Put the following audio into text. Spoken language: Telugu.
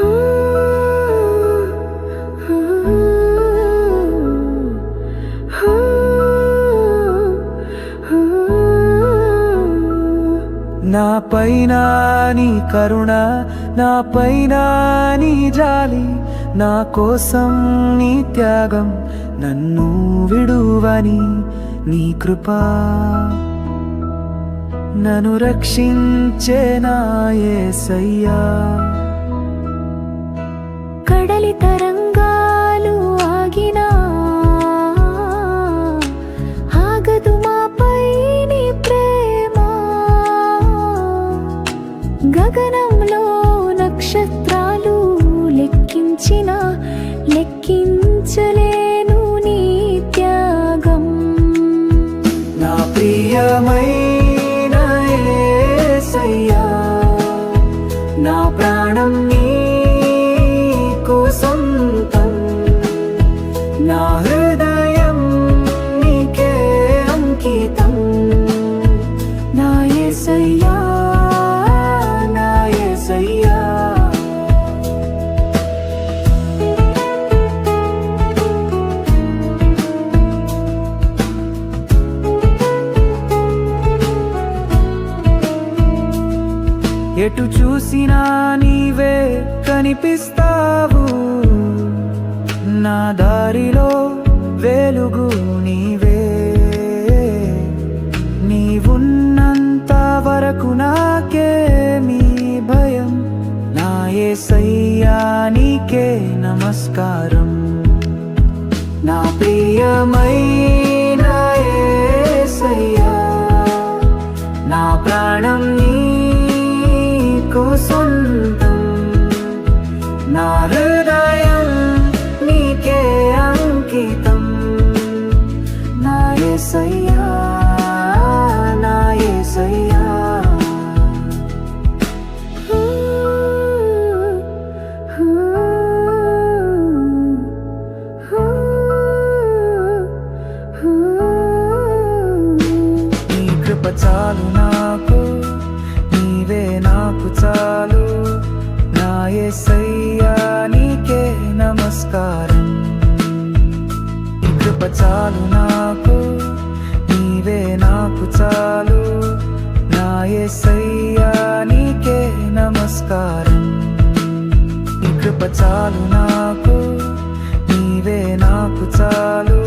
నా పైన నీ కరుణ నా పైన నీ జాలి నా కోసం నీ త్యాగం నన్ను విడువని నీ కృపా. నన్ను రక్షించే నా కడలి తరంగాలు ఆగినా ఆగదు మా పైని ప్రేమ. గగనంలో నక్షత్రాలు లెక్కించిన లెక్కించలేను నీ త్యాగం. నా ప్రియమైన యేసయ్యా నా ఎటు చూసినా నీవే కనిపిస్తావు. నా దారిలో వెలుగు నీవే. నీవున్నంత వరకు నాకేమీ భయం. నా యేసయ్యా నీకే నమస్కారం. నా ప్రియమైన చాలు నాకు నీవే నాకు చాలు. నా యేసయ్యా నీకే నమస్కారం. కృప చాలు నాకు నీవే నాకు చాలు. నా యేసయ్యా నీకే నమస్కారం. కృప చాలు నాకు నీవే నాకు చాలు.